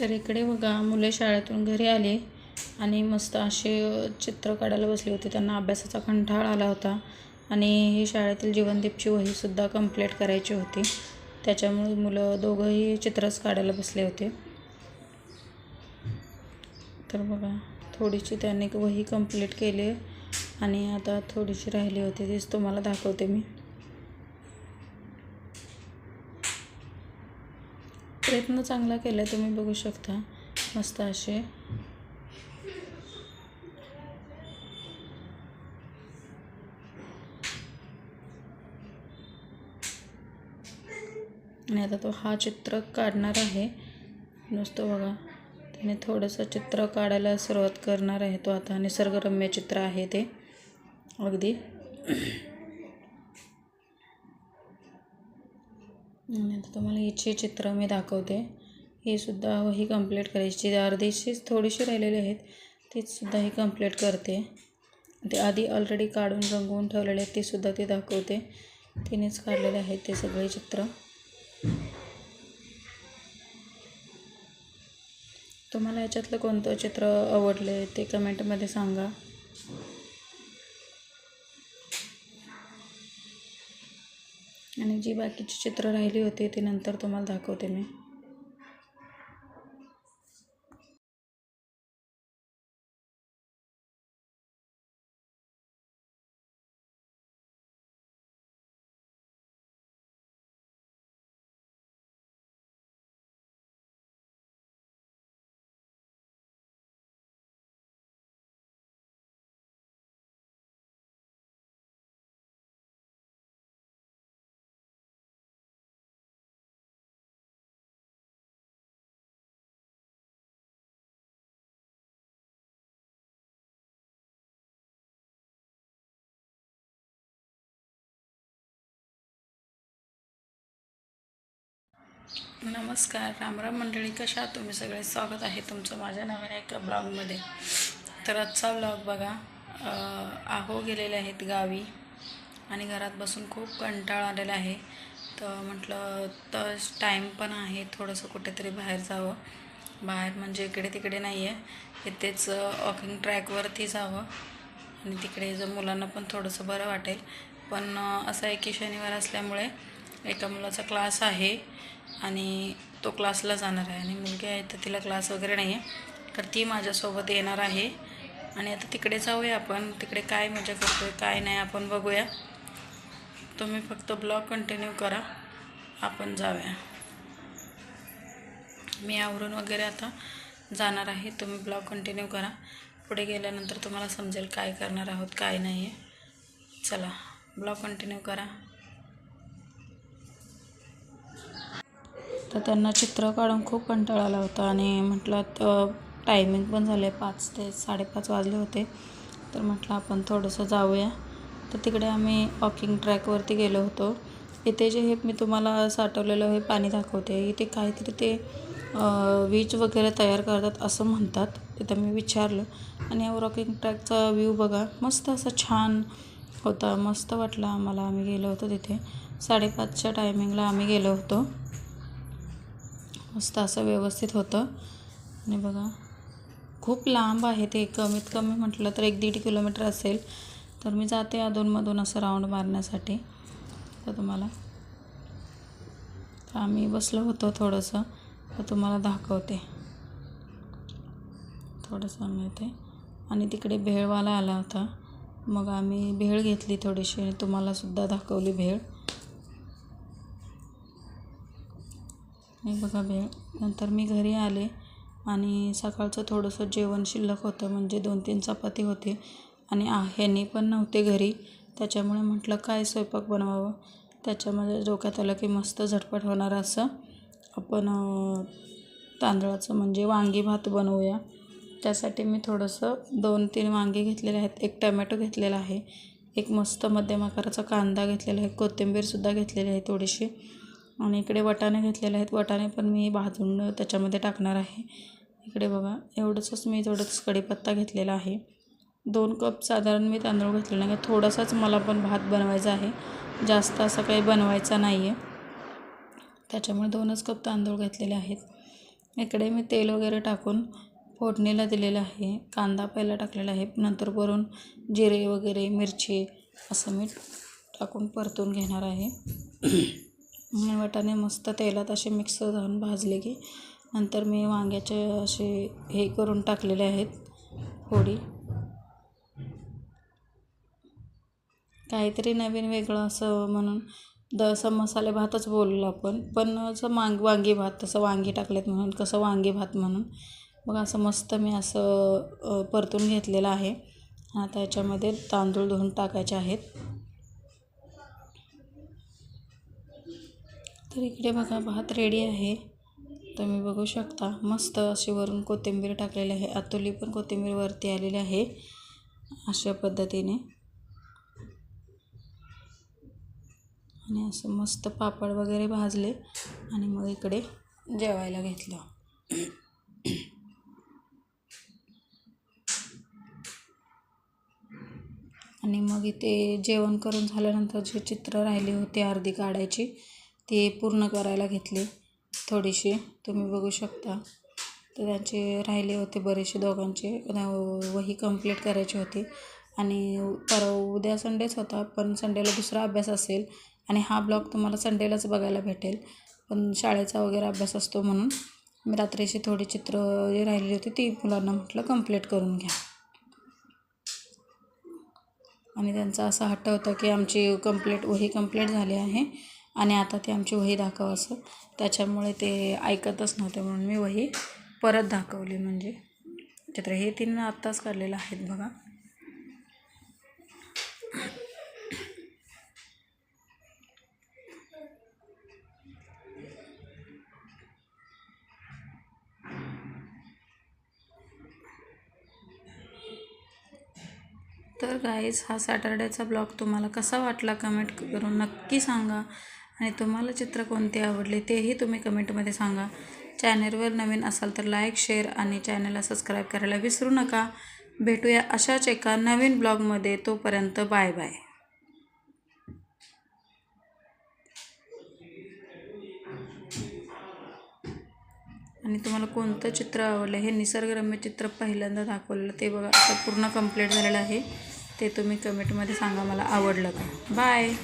तर इकडे बघा मुले शाळेतून घरी आले आणि मस्त असे चित्र काढायला बसले होते. त्यांना अभ्यासाचा कंठाळ आला होता आणि ही शाळेतील जीवनदीपची वहीसुद्धा कंप्लीट करायची होती. त्याच्यामुळे मुलं दोघंही चित्रच काढायला बसले होते. तर बघा थोडीशी त्यांनी वही कंप्लीट केली आणि आता थोडीशी राहिली होती. तीच तुम्हाला दाखवते मी. प्रयत्न चांगला केला आहे तुम्ही बघू शकता. मस्त असे. आणि आता तो हा चित्र काढणार आहे. नुसतं बघा. त्याने थोडंसं चित्र काढायला सुरुवात करणार आहे तो आता. निसर्गरम्य चित्र आहे ते. अगदी. आता तुम्हाला याचे चित्र मी दाखवते. हे सुद्धा ही कंप्लीट करायची. अर्धीशीच थोडीशी राहिलेली आहेत तीच सुद्धा ही कंप्लीट करते. ते आधी ऑलरेडी काढून रंगवून ठेवलेले आहेत तीसुद्धा ती दाखवते. तिनेच काढलेले आहेत ते सगळे चित्र. तुम्हाला याच्यातलं कोणतं चित्र आवडले ते कमेंटमध्ये सांगा. आणि जी बाकीची चित्र राहिली होती ती नंतर तुम्हाला दाखवते मी. नमस्कार रामराम मंडळी कशा तुम्ही सगळे? स्वागत आहे तुमचं माझ्या नवीन एका ब्लॉगमध्ये. तर आजचा ब्लॉग बघा आहो गेलेले आहेत गावी आणि घरात बसून खूप कंटाळ आलेला आहे. तर म्हटलं तर टाईम पण आहे थोडंसं कुठेतरी बाहेर जावं. बाहेर म्हणजे इकडे तिकडे नाही आहे इथेच वॉकिंग ट्रॅकवरती जावं. आणि तिकडे जर मुलांना पण थोडंसं बरं वाटेल. पण असं आहे की शनिवार असल्यामुळे एका मुलाचा क्लास आहे आणि तो क्लासला जाणार आहे. आणि मुलगी आहे तर तिला क्लास वगैरे नाही आहे तर ती माझ्यासोबत येणार आहे. आणि आता तिकडे जाऊया आपण. तिकडे काय मजा करतो आहे काय नाही आपण बघूया. तुम्ही फक्त ब्लॉग कंटिन्यू करा. आपण जाऊया. मी आवरून वगैरे आता जाणार आहे. तुम्ही ब्लॉग कंटिन्यू करा. पुढे गेल्यानंतर तुम्हाला समजेल काय करणार आहोत काय नाही आहे चला ब्लॉग कंटिन्यू करा. तर त्यांना चित्र काढून खूप कंटाळा आला होता आणि म्हटलं तर टायमिंग पण झाले पाच ते साडेपाच वाजले होते. तर म्हटलं आपण थोडंसं जाऊया. तर तिकडे आम्ही वॉकिंग ट्रॅकवरती गेलो होतो. इथे जे हे मी तुम्हाला साठवलेलं हे पाणी दाखवते इथे काहीतरी ते वीज वगैरे तयार करतात असं म्हणतात. तिथं मी विचारलं आणि या वॉकिंग ट्रॅकचा व्ह्यू बघा. मस्त असं छान होता मस्त वाटलं आम्हाला. आम्ही गेलो होतो तिथे. साडेपाचच्या टायमिंगला आम्ही गेलो होतो. मस्त असं व्यवस्थित होतं. आणि बघा खूप लांब आहे ते. कमीत कमी म्हटलं तर एक दीड किलोमीटर असेल. तर मी जाते अधूनमधून असं राऊंड मारण्यासाठी. तर तुम्हाला तर आम्ही बसलो होतो थोडंसं. तर तुम्हाला दाखवते. थोडंसं आम्ही आणि तिकडे भेळवाला आला होता. मग आम्ही भेळ घेतली थोडीशी. आणि तुम्हालासुद्धा दाखवली भेळ. हे बघा भेळ नंतर मी घरी आले आणि सकाळचं थोडंसं जेवण शिल्लक होतं म्हणजे दोन तीन चपाती होती आणि ह्यानी पण नव्हते घरी. त्याच्यामुळे म्हटलं काय स्वयंपाक बनवावं? त्याच्यामध्ये डोक्यात आलं की मस्त झटपट होणार असं. आपण तांदळाचं म्हणजे वांगी भात बनवूया. त्यासाठी मी थोडंसं दोन तीन वांगी घेतलेले आहेत. एक टमॅटो घेतलेला आहे. एक मस्त मध्यम आकाराचा कांदा घेतलेला आहे. कोथिंबीरसुद्धा घेतलेली आहे थोडीशी. आणि इकडे वटाणे घेतलेले आहेत. वटाणे पण मी भाजून त्याच्यामध्ये टाकणार आहे. इकडे बघा एवढंच मी थोडंच कढीपत्ता घेतलेला आहे. दोन कप साधारण मी तांदूळ घेतलेला आहे थोडासाच मला पण भात बनवायचा आहे. जास्त असं काही बनवायचा नाही आहे त्याच्यामुळे दोनच कप तांदूळ घेतलेले आहेत. इकडे मी तेल वगैरे टाकून फोडणीला दिलेलं आहे. कांदा पहिला टाकलेला आहे. नंतर वरून जिरे वगैरे मिरची असं मी टाकून परतून घेणार आहे. आणि वाटाणे मस्त तेलात असे मिक्स जाऊन भाजले की नंतर मी वांग्याचे असे हे करून टाकलेले आहेत फोडी. काहीतरी नवीन वेगळं असं म्हणून द असं मसाले भातच बोललो आपण पण असं मांग वांगी भात तसं वांगी टाकलेत म्हणून कसं वांगी भात म्हणून. मग असं मस्त मी असं परतून घेतलेलं आहे. आता याच्यामध्ये तांदूळ धुवून टाकायचे आहेत. तर इकडे बघा भात रेडी आहे. तुम्ही बघू शकता मस्त अशी वरून कोथिंबीर टाकलेली आहे. अतुली पण कोथिंबीर वरती आलेली आहे अशा पद्धतीने. आणि असं मस्त पापड वगैरे भाजले आणि मग इकडे जेवायला घेतलं. आणि मग इथे जेवण करून झाल्यानंतर जे चित्र राहिली होती अर्धी काढायची ती पूर्ण करायला घेतली थोडीशी तुम्ही बघू शकता. तर त्यांचे राहिले होते बरेचसे दोघांचे. वही कंप्लीट करायची होती. आणि पर उद्या संडेच होता पण संडेला दुसरा अभ्यास असेल. आणि हा ब्लॉग तुम्हाला संडेलाच बघायला भेटेल. पण शाळेचा वगैरे अभ्यास असतो म्हणून. मी रात्रीची थोडी चित्र जी राहिलेली होती ती मुलांना म्हटलं कंप्लीट करून घ्या. आणि त्यांचा असा हट्ट होता की आमची कंप्लीट वही कंप्लीट झाली आहे. आणि आता ती आमची वही दाखव असं. त्याच्यामुळे ते ऐकतच नव्हते म्हणून मी वही परत दाखवली म्हणजे. चित्र हे तिनं आत्ताच काढलेलं आहेत बघा. तर गाईज हा सॅटर्डेचा ब्लॉग तुम्हाला कसा वाटला कमेंट करून नक्की सांगा. आणि तुम्हाला चित्र कोणते आवडले तेही तुम्ही कमेंटमध्ये सांगा. चॅनलवर नवीन असाल तर लाईक शेअर आणि चॅनलला सबस्क्राईब करायला विसरू नका. भेटूया अशाच एका नवीन ब्लॉगमध्ये. तोपर्यंत बाय बाय. आणि तुम्हाला कोणतं चित्र आवडलं? हे निसर्गरम्य चित्र पहिल्यांदा दाखवलेलं ते बघा. आता पूर्ण कंप्लीट झालेलं आहे. ते तुम्ही कमेंटमध्ये सांगा मला आवडलं का. बाय.